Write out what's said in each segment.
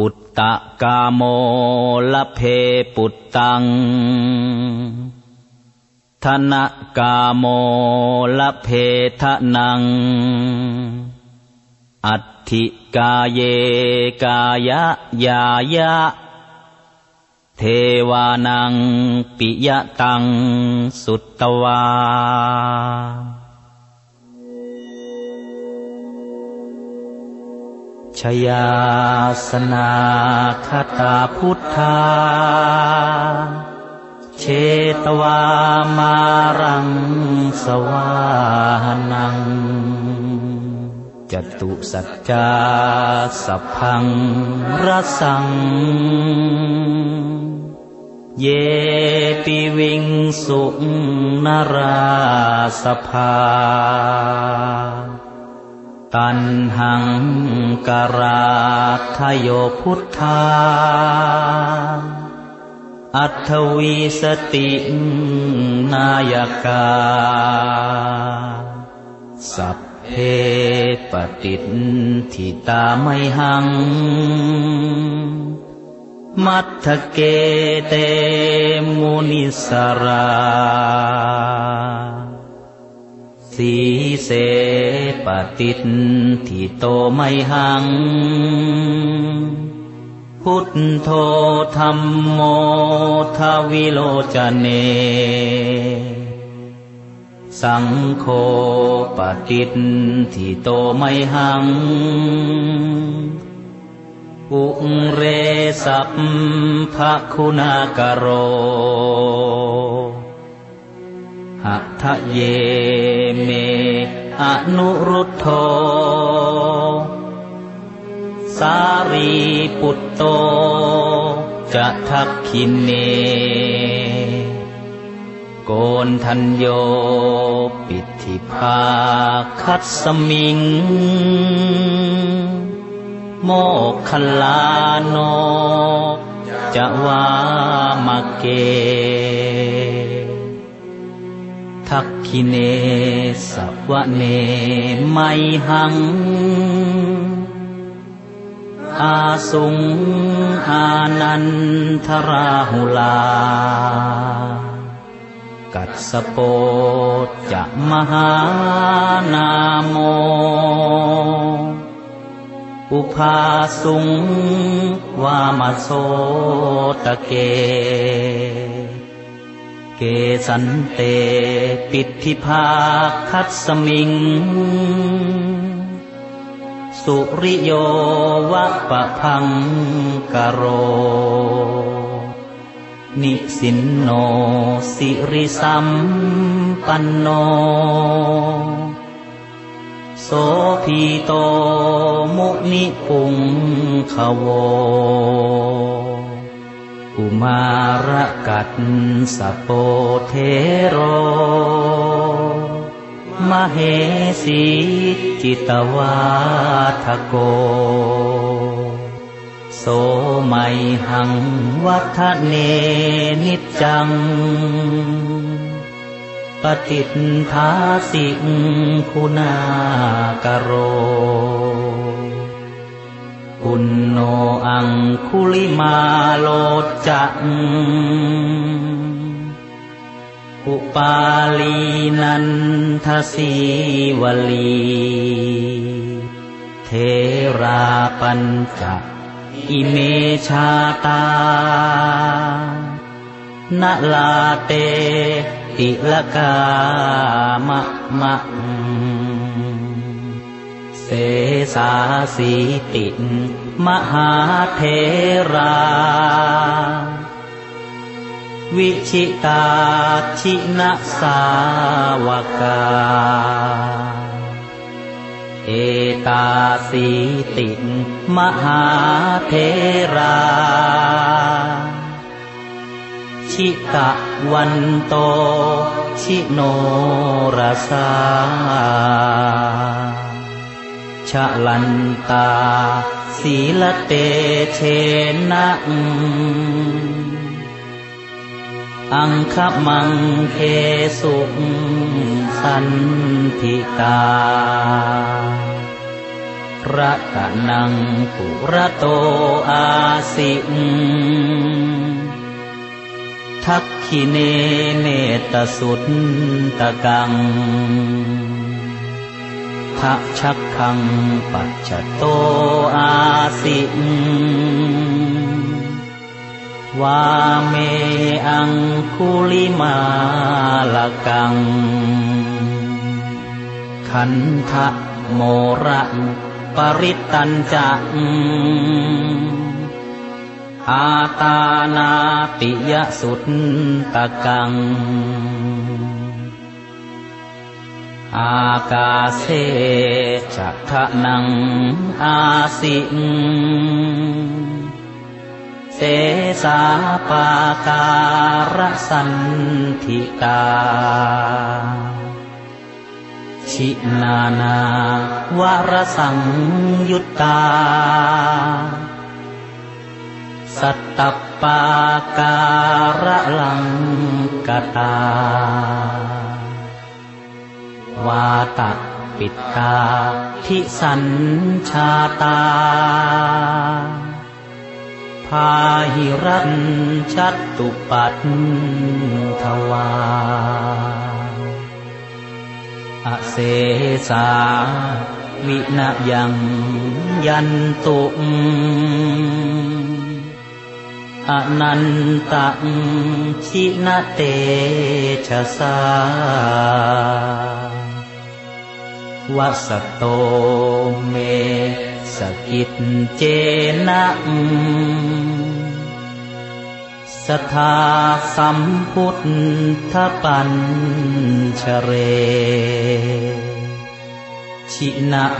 ปุตตะกาโมละเพปุตตัง ธนกาโมละเพทนัง อัตถิกาเยกายะยายะ เทวานังปิยะตังสุตตวา ชยาสนาคตาพุทธา เชตวามารังสวานัง จตุสัจจาสัพพังรสัง เยปิวิงสุนราสภา ตันหังกราทโยพุทธา อัทวีสตินายกา สัพเพปฏิทิตาไมหัง มัทเกเตมุนิสรา สีเสปฏิทิโตไมหัง พุทโธธรรมโมทวิโลจเน สังโฆปฏิทิโตไมหัง อุเรสัพพะคุณากโร หัทะเยเม อนุรุทโธ สารีปุตโต จะทักขินเน โกนทันโย ปิธิภาคัตสมิง โมกขลาโนจะวามเก ทักขิเนสวะเนไมหัง อาสุงอานันทราหุลา กัดสโปจะมหานาโม อุภาสุงวามาโสตะเก เกสันเต ปิธิภาคัสมิง สุริโยวะปะพังกโร นิสินโนสิริสัมปันโน โสพีโตมุนิปุงขโว กุมารกัตสโปเทโร มเหสีจิตวาทโก โสไมหังวัฒเนนิจจัง ปฏิทาสิงคุณากโร ปุณโนอังคุลิมาโลจังอุปาลีนันทสีวลี เทราปัญจอิเมชาตานลาเตติลกามะมะ เสสาสีติ มหาเทรา วิชิตาชินสาวกา เอตาสีติ มหาเทรา ชิตะวันโต ชิโนรสา ชะลันตา ศีลเตเชนะอังคมังเคสุขสันทิตาระกะนังปุระโตอาสิงทักขิเนเนตสุตตะกัง ทะชักขังปัจจโตอาสิงวาเมอังคุลิมาลกัง ขันทะโมระปริตตันจังอาตานาติยสุตตะกัง อากาเสจัทะนังอาสิงเสสาปาการสันทิตา ชินานาวรสังยุตตา สัตตปาการะลังกตา วาตะปิตาทิสัญชาตา พาหิรันชัตตุปัตทวา อเสสาวินายังยันตุอนันตังชินเตชะสา วัสโตเมสกิจเจนะสทาสัมพุทธปัญชเร ชินัง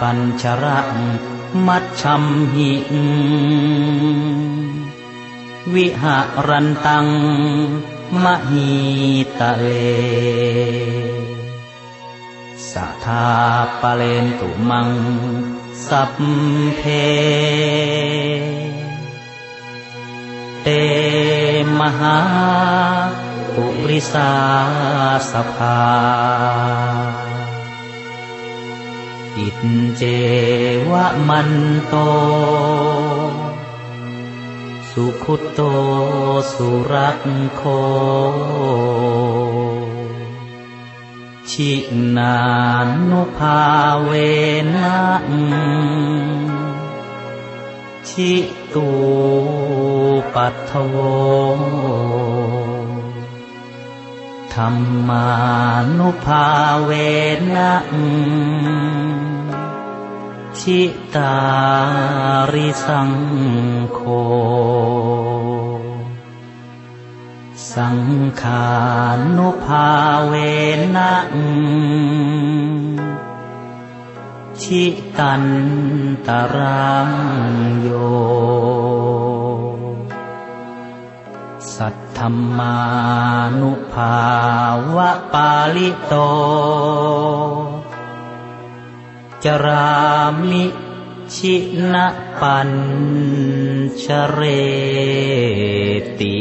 ปัญชรังมัชชัมหิวิหารันตังมหิตะเล สัทธาปะเลนตุมัง สัพเพ เตมหาปุริสาสภา อิตเจวะมันโต สุขุตโตสุรักโค ชินานุภาเวนะชิตูปัทโวธรรมานุภาเวนะชิตาริสังโฆ สังขานุภาเวนะชิตันตรังโย สัทธมมานุภาวะปาลิโต จรามิชินะปัญชเรติ